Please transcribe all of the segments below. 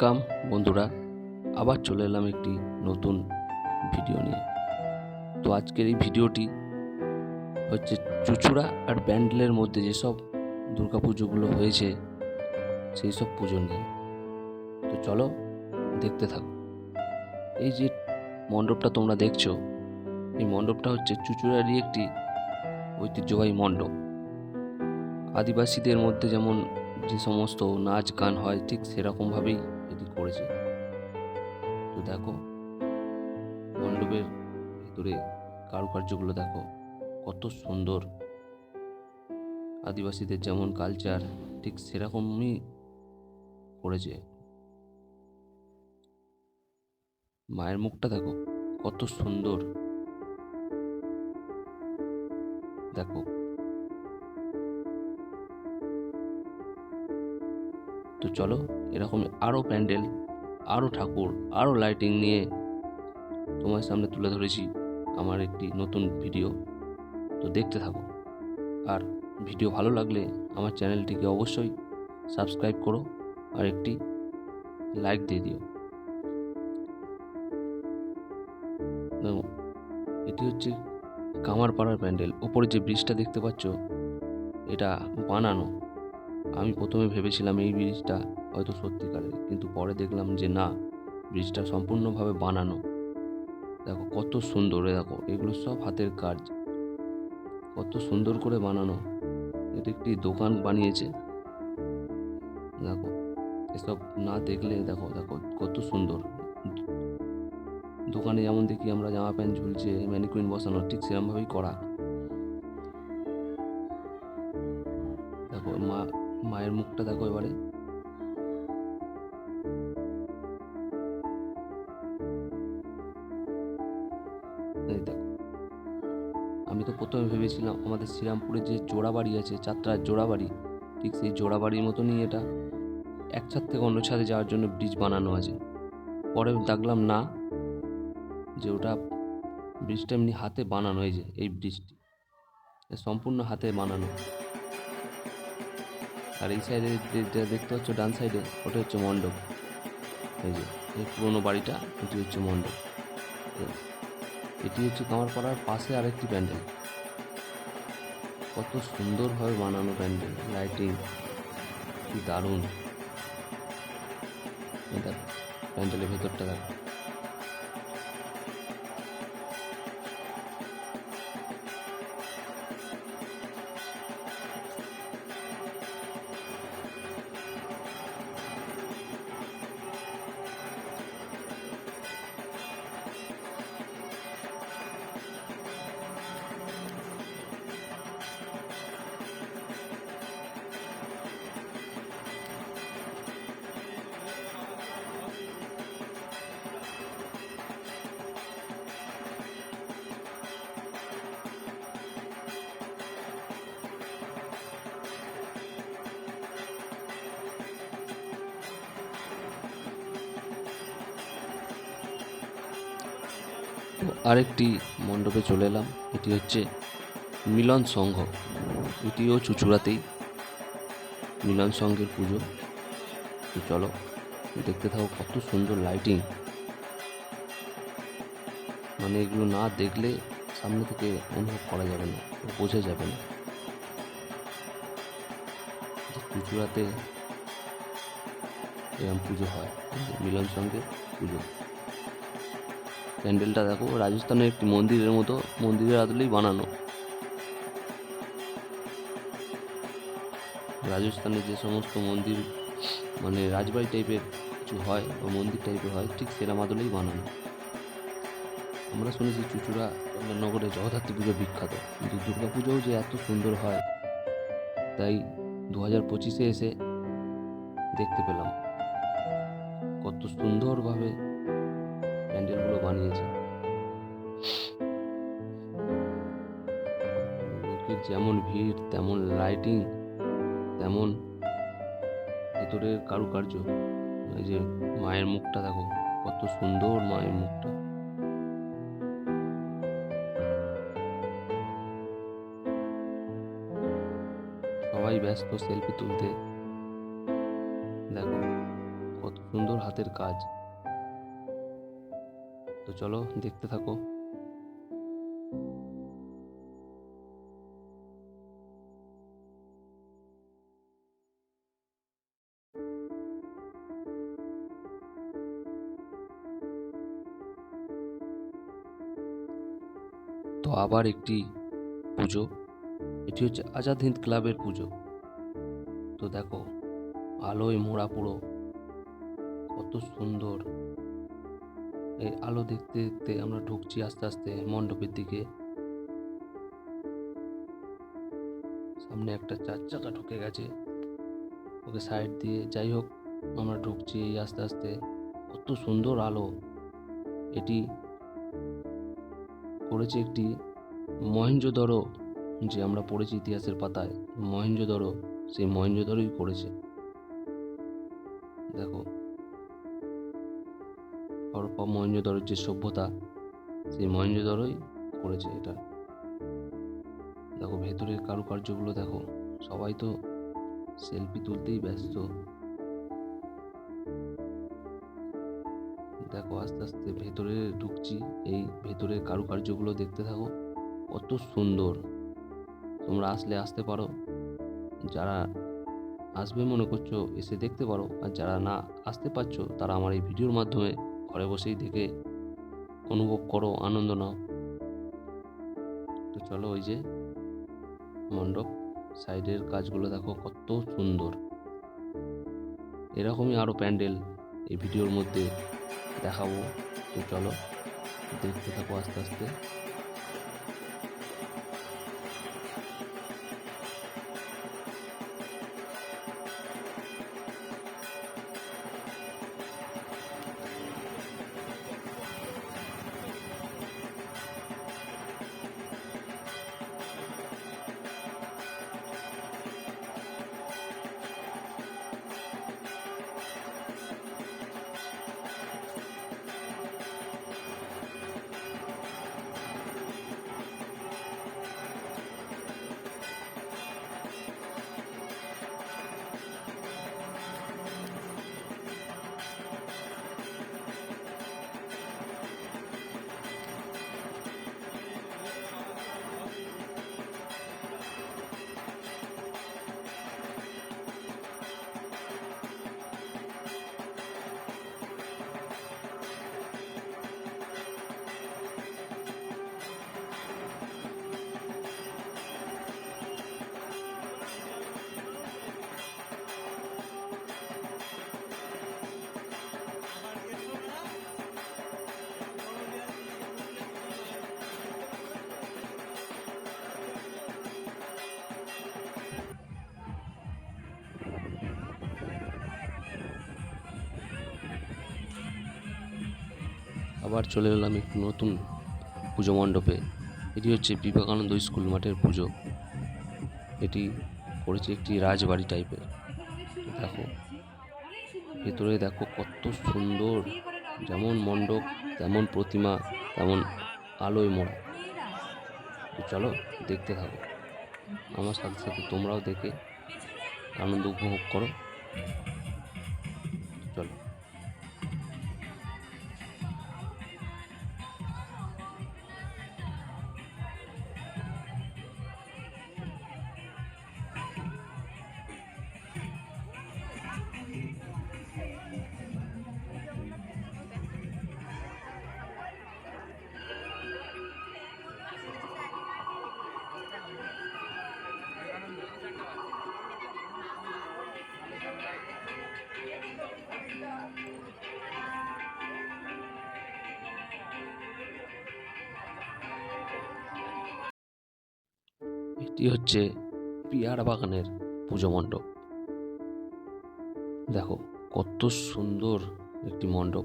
Welcome, বন্ধুরা। আবার চলে এলাম একটি নতুন ভিডিও নিয়ে। তো আজকের এই ভিডিওটি হচ্ছে চুচুড়া আর ব্যান্ডেলের মধ্যে যেসব দুর্গাপুজোগুলো হয়েছে, সেই সব পুজো নিয়ে। তো চলো দেখতে থাকো। এই যে মণ্ডপটা তোমরা দেখছ, এই মণ্ডপটা হচ্ছে চুচুড়ারই একটি ঐতিহ্যবাহী মণ্ডপ। আদিবাসীদের মধ্যে যেমন যে সমস্ত নাচ গান হয়, ঠিক সেরকমভাবেই তো দেখো, মণ্ডপের ভিতরে কারুকার্যগুলো দেখো, কত সুন্দর। আদিবাসীদের যেমন কালচার ঠিক সেরকমই করেছে। মায়ের মুখটা দেখো, কত সুন্দর। দেখো। তো চলো, এরকম আরও প্যান্ডেল আরও ঠাকুর আরও লাইটিং নিয়ে তোমার সামনে তুলে ধরেছি আমার একটি নতুন ভিডিও তো দেখতে থাকো। আর ভিডিও ভালো লাগলে আমার চ্যানেলটিকে অবশ্যই সাবস্ক্রাইব করো আর একটি লাইক দিয়ে দিও। এটি হচ্ছে কামারপাড়ার প্যান্ডেল। ওপরে যে ব্রিজটা দেখতে পাচ্ছ, এটা বানানো। আমি প্রথমে ভেবেছিলাম এই ব্রিজটা হয়তো সত্যিকারের, কিন্তু পরে দেখলাম যে না, ব্রিজটা সম্পূর্ণভাবে বানানো। দেখো কত সুন্দর দেখো, এগুলো সব হাতের কাজ। কত সুন্দর করে বানানো। এটা একটি দোকান বানিয়েছে। দেখো, এসব না দেখলে, দেখো দেখো কত সুন্দর। দোকানে যেমন দেখি আমরা জামা প্যান্ট ঝুলছে, ম্যানিকুইন বসানো, ঠিক সেরকমভাবেই করা। মায়ের মুখটা দেখো এবারে। আমি তো প্রথমে ভেবেছিলাম আমাদের শ্রীরামপুরে যে জোড়াবাড়ি আছে চারটার জোড়াবাড়ি, ঠিক সেই জোড়াবাড়ির মতনই এটা। এক ছাদ থেকে অন্য ছাদে যাওয়ার জন্য ব্রিজ বানানো আছে। পরে দেখলাম না, যে ওটা ব্রিজটা এমনি হাতে বানানো যে এই ব্রিজটি সম্পূর্ণ হাতে বানানো। আর এই সাইডে যেটা দেখতে পাচ্ছ, ডান সাইডে ওটা হচ্ছে মণ্ডপ। এই যে, এই পুরোনো বাড়িটা, এটি হচ্ছে মণ্ডপ। এটি হচ্ছে কামারপাড়ার পাশে আরেকটি প্যান্ডেল। কত সুন্দরভাবে বানানো প্যান্ডেল লাইটিং কি দারুণ। প্যান্ডেলের ভেতরটা দেখো। আরেকটি মণ্ডপে চলে এলাম, এটি হচ্ছে মিলন সংঘ। এটিও চুচুড়াতেই মিলন সংঘের পুজো। তো চলো, দেখতে থাকো কত সুন্দর লাইটিং মানে এগুলো না দেখলে সামনে থেকে অনুভব করা যাবে না, বোঝা যাবে না। চুচুড়াতে এরকম পুজো হয়, মিলন সংঘের পুজো। প্যান্ডেলটা দেখো, রাজস্থানের একটি মন্দিরের মতো, মন্দিরের আদলেই বানানো। রাজস্থানের যে সমস্ত মন্দির মানে রাজবাড়ি টাইপের কিছু হয় বা মন্দির টাইপের হয়, ঠিক সেরম আদলেই বানানো। আমরা শুনেছি চুচুড়া নগরে জগদ্ধাত্রী পুজো বিখ্যাত। কিন্তু দুর্গা পুজোও যে এত সুন্দর হয়, তাই দু হাজার পঁচিশে এসে দেখতে পেলাম। কত সুন্দরভাবে বানিয়েছে লোকের যেমন ভিড়, তেমন লাইটিং তেমন ভেতরের কারুকার্য। এই যে মায়ের মুখটা দেখো, কত সুন্দর মায়ের মুখটা। সবাই ব্যস্ত সেলফি তুলতে। দেখো, কত সুন্দর হাতের কাজ। তো চলো দেখতে থাকো। তো আবার একটি পুজো। এটি হচ্ছে আজাদ হিন্দ ক্লাবের পুজো। তো দেখো, আলোয় মোড়া পুরো। কত সুন্দর। এই আলো দেখতে দেখতে আমরা ঢুকছি আস্তে আস্তে মণ্ডপের দিকে। সামনে একটা চার চাকা ঢুকে গেছে। ওকে সাইড দিয়ে যাই হোক, আমরা ঢুকছি এই আস্তে আস্তে। কত সুন্দর আলো। এটি করেছে একটি মহেঞ্জোদড়ো যে আমরা পড়েছি ইতিহাসের পাতায়। মহেঞ্জোদড়ো সেই মহেঞ্জোদড়োই করেছে। দেখো হরপ্পা মহেঞ্জোদড়োর যে সভ্যতা, সেই মহেঞ্জোদড়োই করেছে এটা। দেখো, ভেতরের কারুকার্যগুলো দেখো, সবাই তো সেলফি তুলতেই ব্যস্ত। দেখো, আস্তে আস্তে ভেতরে ঢুকছি, এই ভেতরের কারুকার্যগুলো দেখতে থাকো, কত সুন্দর। তোমরা আসলে আসতে পারো। যারা আসবে মনে করছ, এসে দেখতে পারো, আর যারা না আসতে পারছ, তারা আমার এই ভিডিওর মাধ্যমে ঘরে বসেই দেখে অনুভব করো, আনন্দ নাও। তো চলো ওই যে মণ্ডপ সাইডের কাজগুলো দেখো, কত সুন্দর। এরকমই আরও প্যান্ডেল এই ভিডিওর মধ্যে দেখাবো। তো চলো দেখতে থাকো আস্তে আস্তে। আবার চলে এলাম একটু নতুন পুজো মণ্ডপে। এটি হচ্ছে বিবেকানন্দ স্কুল মাঠের পুজো। এটি করেছে একটি রাজবাড়ি টাইপের। দেখো, ভেতরে দেখো কত সুন্দর, যেমন মণ্ডপ, তেমন প্রতিমা, তেমন আলোয় মোড়া। তো চলো দেখতে থাকো। আমার সাথে সাথে তোমরাও দেখে আনন্দ উপভোগ করো। এটি হচ্ছে পিয়ারা বাগানের পুজো মণ্ডপ। দেখো, কত সুন্দর একটি মণ্ডপ।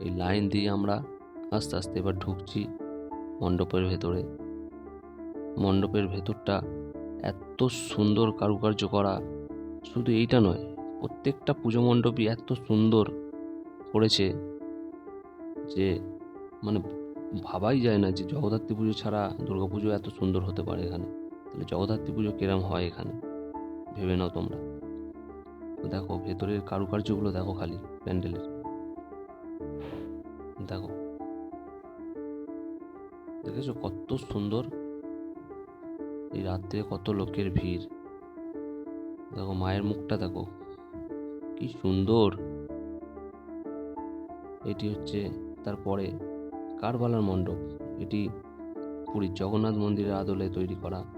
এই লাইন দিয়ে আমরা আস্তে আস্তে এবার ঢুকছি মণ্ডপের ভেতরে। মণ্ডপের ভেতরটা এত সুন্দর কারুকার্য করা। শুধু এইটা নয়, প্রত্যেকটা পুজো মণ্ডপই এত সুন্দর করেছে যে মানে ভাবাই যায় না যে জগদ্ধাত্রী পুজো ছাড়া দুর্গা পুজো এত সুন্দর হতে পারে এখানে। তাহলে জগদ্ধাত্রী পুজো কিরম হয় এখানে? ভেবে নাও তোমরা। দেখো, ভেতরের কারুকার্যগুলো দেখো খালি, প্যান্ডেলের। দেখো। দেখেছ কত সুন্দর? এই রাত্রে কত লোকের ভিড়। দেখো, মায়ের মুখটা দেখো। কি সুন্দর! এটি হচ্ছে তারপরে কারবালার মণ্ডপ। এটি পুরীর জগন্নাথ মন্দিরের আদলে তৈরি করা।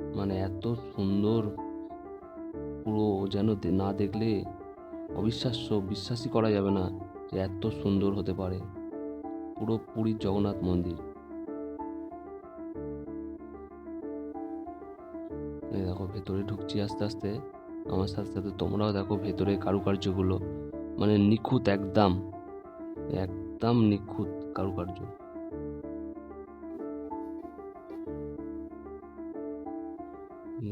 মানে এত সুন্দর পুরো যেন না দেখলে অবিশ্বাস্য, বিশ্বাসই করা যাবে না যে এত সুন্দর হতে পারে। পুরো পুরীর জগন্নাথ মন্দির। দেখো, ভেতরে ঢুকছি আস্তে আস্তে। আমার সাথে সাথে তোমরাও দেখো ভেতরে কারুকার্যগুলো। মানে নিখুঁত একদম একদম নিখুঁত কারুকার্য।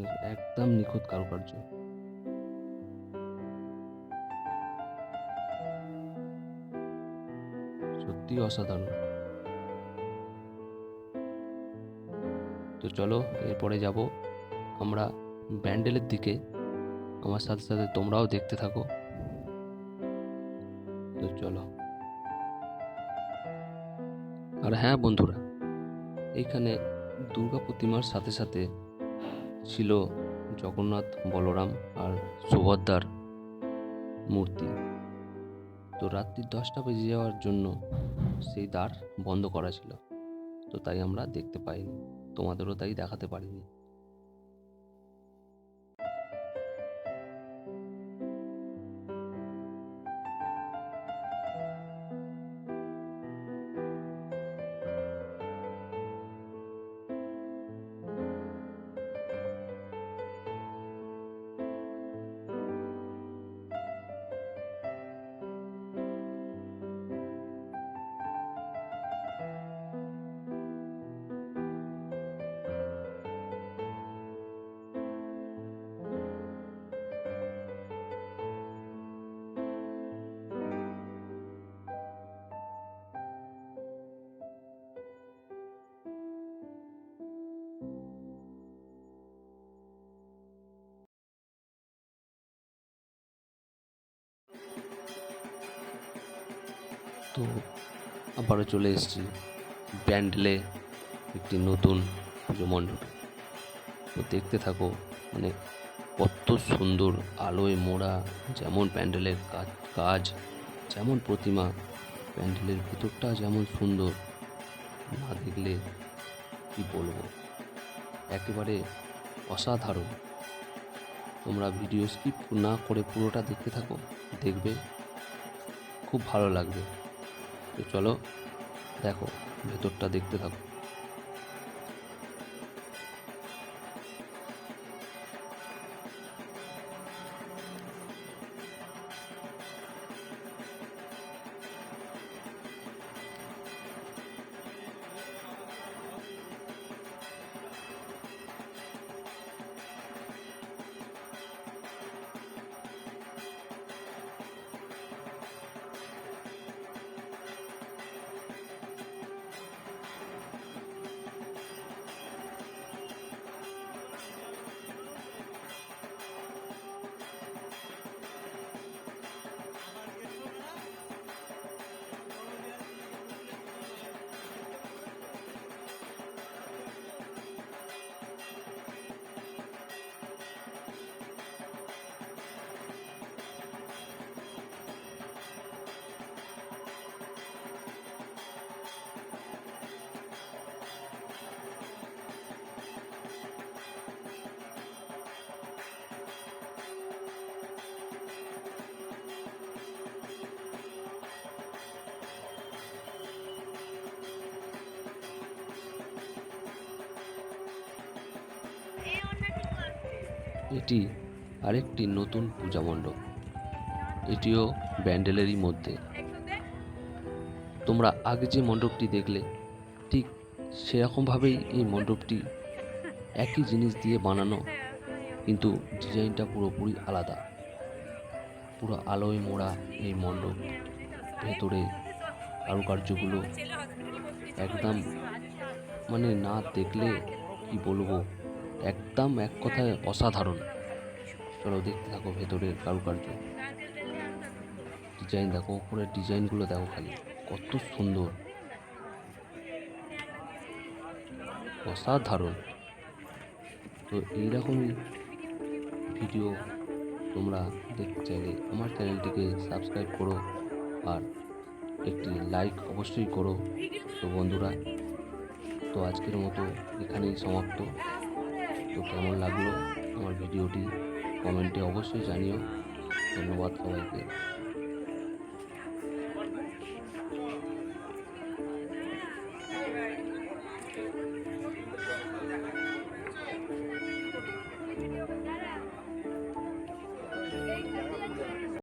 একদম নিখুঁত কারুকার্য। সত্যি অসাধারণ। তো চলো, এরপরে যাব আমরা ব্যান্ডেলের দিকে। আমার সাথে সাথে তোমরাও দেখতে থাকো। তো চলো। আর হ্যাঁ বন্ধুরা এইখানে দুর্গা প্রতিমার সাথে সাথে ছিল জগন্নাথ, বলরাম আর সুভদ্রার মূর্তি। তো রাত্রি দশটা বেজে যাওয়ার জন্য সেই দ্বার বন্ধ করা ছিল। তো তাই আমরা দেখতে পাইনি। তোমাদেরও তাই দেখাতে পারিনি। তো আবারও চলে এসেছি ব্যান্ডেলে একটি নতুন পুজো মণ্ডপে। তো দেখতে থাকো মানে কত সুন্দর আলোয় মোড়া যেমন প্যান্ডেলের কাজ কাজ, যেমন প্রতিমা প্যান্ডেলের ভিতরটা যেমন সুন্দর। না দেখলে কি বলব? একেবারে অসাধারণ। তোমরা ভিডিও স্কিপ না করে পুরোটা দেখতে থাকো, দেখবে, খুব ভালো লাগবে। তো চলো দেখো ভেতরটা দেখতে থাকো। এটি আরেকটি নতুন পূজা মণ্ডপ। এটিও ব্যান্ডেলেরই মধ্যে। তোমরা আগে যে মণ্ডপটি দেখলে, ঠিক সেরকমভাবেই এই মণ্ডপটি একই জিনিস দিয়ে বানানো, কিন্তু ডিজাইনটা পুরোপুরি আলাদা। পুরো আলোয় মোড়া এই মণ্ডপ, ভেতরে কারুকার্যগুলো একদম মানে না দেখলে কি বলব? একদম এক কথায় অসাধারণ। চলো দেখতে থাকো ভেতরের কারুকার্য। ডিজাইন দেখো ওপরের ডিজাইনগুলো দেখো খালি। কত সুন্দর। অসাধারণ। তো এইরকমই ভিডিও তোমরা দেখতে চাইলে আমার চ্যানেলটিকে সাবস্ক্রাইব করো আর একটি লাইক অবশ্যই করো। তো বন্ধুরা, তো আজকের মতো এখানেই সমাপ্ত। তো কেমন লাগল আমার ভিডিওটি? কমেন্টে অবশ্যই জানিও। ধন্যবাদ সবাইকে।